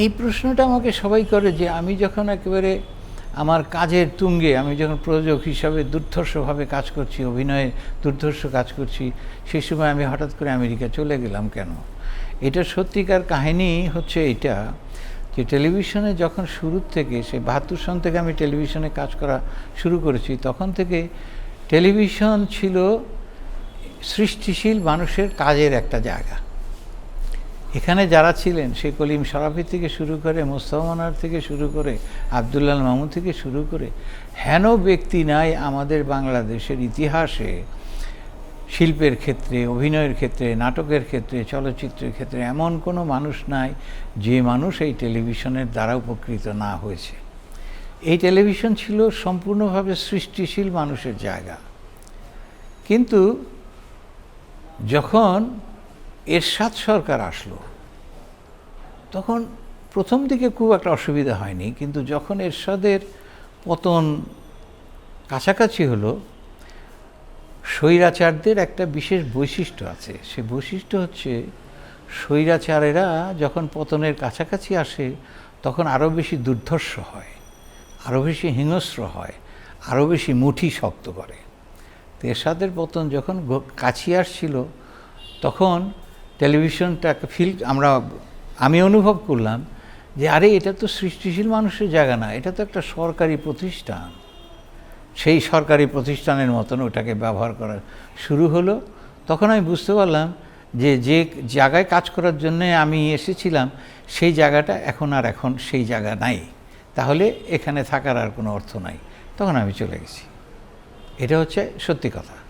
এই প্রশ্নটা আমাকে সবাই করে যে আমি যখন একেবারে আমার কাজের তুঙ্গে, আমি যখন প্রযোজক হিসাবে দুর্ধর্ষভাবে কাজ করছি, অভিনয়ে দুর্ধর্ষ কাজ করছি, সেই সময় আমি হঠাৎ করে আমেরিকা চলে গেলাম কেন? এটা সত্যিকার কাহিনী হচ্ছে এটা যে টেলিভিশনে যখন শুরুর থেকে সে বাহাত্তর সন থেকে আমি টেলিভিশনে কাজ করা শুরু করেছি, তখন থেকে টেলিভিশন ছিল সৃষ্টিশীল মানুষের কাজের একটা জায়গা। এখানে যারা ছিলেন সে কলিম শরাফি থেকে শুরু করে মোস্তফানার থেকে শুরু করে, আবদুল্লাল মামুন থেকে শুরু করে, হেন ব্যক্তি নাই আমাদের বাংলাদেশের ইতিহাসে। শিল্পের ক্ষেত্রে, অভিনয়ের ক্ষেত্রে, নাটকের ক্ষেত্রে, চলচ্চিত্রের ক্ষেত্রে এমন কোনো মানুষ নাই যে মানুষ এই টেলিভিশনের দ্বারা উপকৃত না হয়েছে। এই টেলিভিশন ছিল সম্পূর্ণভাবে সৃষ্টিশীল মানুষের জায়গা। কিন্তু যখন এরশাদ সরকার আসলো তখন প্রথম দিকে খুব একটা অসুবিধা হয়নি, কিন্তু যখন এরশাদের পতন কাছাকাছি হলো, স্বৈরাচারদের একটা বিশেষ বৈশিষ্ট্য আছে। সে বৈশিষ্ট্য হচ্ছে, স্বৈরাচারেরা যখন পতনের কাছাকাছি আসে, তখন আরও বেশি দুর্ধর্ষ হয় আরও বেশি হিংস্র হয় আরও বেশি মুঠি শক্ত করে। তো এরশাদের পতন যখন কাছে আসছিল, তখন টেলিভিশনটাকে ফিল, আমরা আমি অনুভব করলাম যে, আরে, এটা তো সৃষ্টিশীল মানুষের জায়গা না, এটা তো একটা সরকারি প্রতিষ্ঠান। সেই সরকারি প্রতিষ্ঠানের মতন ওটাকে ব্যবহার করা শুরু হলো। তখন আমি বুঝতে পারলাম যে যে জায়গায় কাজ করার জন্য আমি এসেছিলাম, সেই জায়গাটা এখন আর এখন সেই জায়গা নাই। তাহলে এখানে থাকার আর কোনো অর্থ নাই। তখন আমি চলে গেছি। এটা হচ্ছে সত্যি কথা।